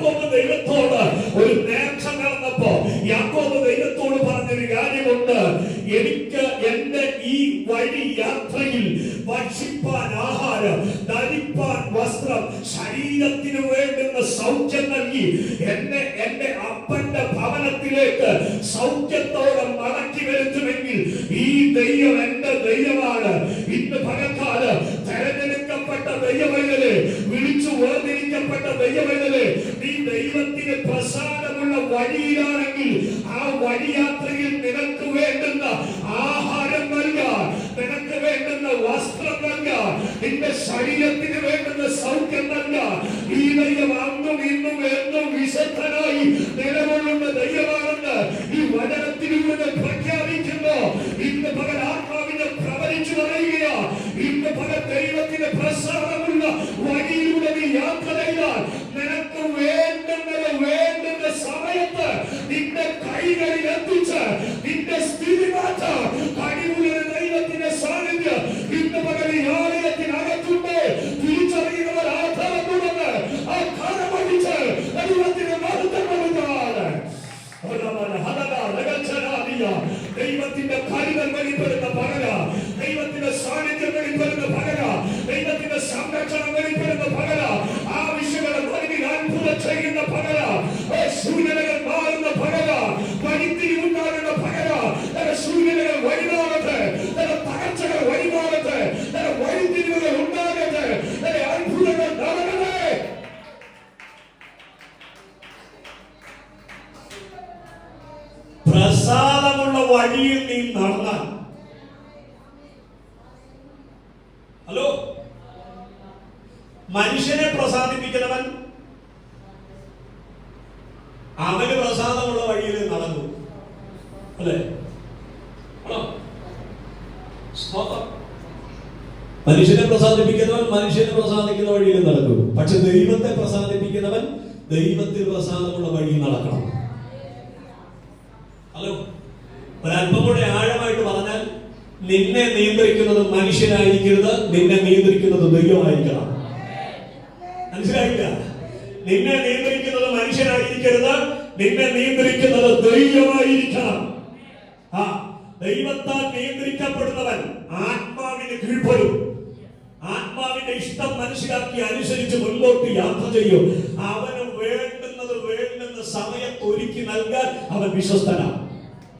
യാക്കോബ് ദൈവത്തോട് ഒരു നേർച്ച നടന്നപ്പോ യാക്കോബ് ദൈവത്തോട് പറഞ്ഞൊരു കാര്യമുണ്ട്. എനിക്ക് എന്റെ ഈ വഴി യാത്രയിൽ ഭക്ഷിപ്പാൻ ആഹാരം ധരിപ്പാൻ വസ്ത്രം ശരീരത്തിന് വേണ്ടുന്ന സൗഖ്യം നൽകി എന്നെ എന്റെ അപ്പന്റെ ഭവനത്തിലേക്ക് സൗഖ്യത്തോടെ മടക്കി വരുത്തുമെങ്കിൽ ഈ ദൈവം എന്റെ ദൈവമാണ്. ഇന്ന് പകക്കാൽ തെരഞ്ഞെടുക്കപ്പെട്ട ദൈവമല്ലേ വേർതിരിക്കപ്പെട്ട ദൈവമെന്നത് നീ ദൈവത്തിന് പ്രസാദമുള്ള വഴിയിലാണെങ്കിൽ ആ വഴിയാത്രയിൽ നിനക്ക് വേണ്ടുന്ന ആഹാരം നൽകാൻ നിനക്ക് വേണ്ടുന്ന വസ്ത്രം നൽകാൻ നിന്റെ ശരീരത്തിന് വേണ്ടുന്ന സൗഖ്യം നൽകാൻ ഈ ദൈവം അന്നും ഇന്നും എന്നും വിശുദ്ധനായി നിലകൊള്ളുന്ന ദൈവമാണെന്ന് ഈ വചനത്തിലൂടെ പ്രഖ്യാപിക്കുന്നു. ഇന്ന് പകൽ ആത്മാവിനെ പ്രവചിച്ചു പറയുകയാ. ഇന്ന് പകൽ ദൈവത്തിന് പ്രസാദമുള്ള വഴിയിലൂടെ നീ യാത്ര നിനക്ക് വേണ്ടുന്നത് വേണ്ടുന്ന സമയത്ത് നിന്റെ കൈകളിൽ എത്തിച്ച് നിന്റെ സ്ഥിതി മാറ്റാൻ കഴിവുള്ള ദൈവത്തിന്റെ സാന്നിധ്യം ഇന്ന് പകൽ ഈ ആലയത്തിനകത്തുണ്ട്. തിരിച്ചറിയുന്നവർ ആധാരം തുറന്ന് ആ കരമടിച്ച് ദൈവത്തിന് മഹത്വപ്പെടുത്താണ് ദൈവത്തിന്റെ കരുതൽ വെളിപ്പെടുന്ന പകല ദൈവത്തിന്റെ സാന്നിധ്യം വെളിപ്പെടുന്ന പകല ദൈവത്തിന്റെ സംരക്ഷണം വെളിപ്പെടുന്ന പകല ആവശ്യങ്ങളെ വഴിയിൽ അത്ഭുതം ചെയ്യുന്ന പകല സൂര്യനകൾ മാറുന്ന പകല വഴിത്തിരി ഉണ്ടാകുന്ന പകല സൂര്യനകൾ വഴിമാറട്ടെ. തകർച്ചകൾ വഴിമാറട്ടെ. വഴിത്തിരിവുകൾ ഉണ്ടാകട്ടെ അത്ഭുതങ്ങൾ നടക്കട്ടെ. പ്രസാദമുള്ള വഴിയിൽ നീ നടന്നാൽ ഹലോ? മനുഷ്യനെ പ്രസാദിപ്പിക്കുന്നവൻ അവന് പ്രസാദമുള്ള വഴിയിൽ നടന്നു. അല്ലേ. മനുഷ്യനെ പ്രസാദിപ്പിക്കുന്നവൻ മനുഷ്യനെ പ്രസാദിക്കുന്ന വഴിയിൽ നടക്കും. പക്ഷെ ദൈവത്തെ പ്രസാദിപ്പിക്കുന്നവൻ ദൈവത്തിൽ പ്രസാദമുള്ള വഴിയിൽ നടക്കണം. ഹലോ? ഒരല്പം കൂടെ ആഴമായിട്ട് പറഞ്ഞാൽ നിന്നെ നിയന്ത്രിക്കുന്നത് മനുഷ്യനായിരിക്കരുത് നിന്നെ നിയന്ത്രിക്കുന്നത് ദൈവമായിരിക്കണം. മനസ്സിലായില്ല? നിന്നെ നിയന്ത്രിക്കുന്നത് മനുഷ്യനായിരിക്കരുത്. നിന്നെ നിയന്ത്രിക്കുന്നത് ദൈവമായിരിക്കണം. ആ ദൈവത്താൽ നിയന്ത്രിക്കപ്പെടുന്നവൻ ആത്മാവിന് കീഴ്പ്പെടും. ആത്മാവിന്റെ ഇഷ്ടം മനസ്സിലാക്കി അനുസരിച്ച് മുൻപോട്ട് യാത്ര ചെയ്യും. അവന് വേണ്ടുന്നത് വേണ്ടുന്ന സമയത്ത് ഒരുക്കി നൽകാൻ അവൻ വിശ്വസ്തനാണ്.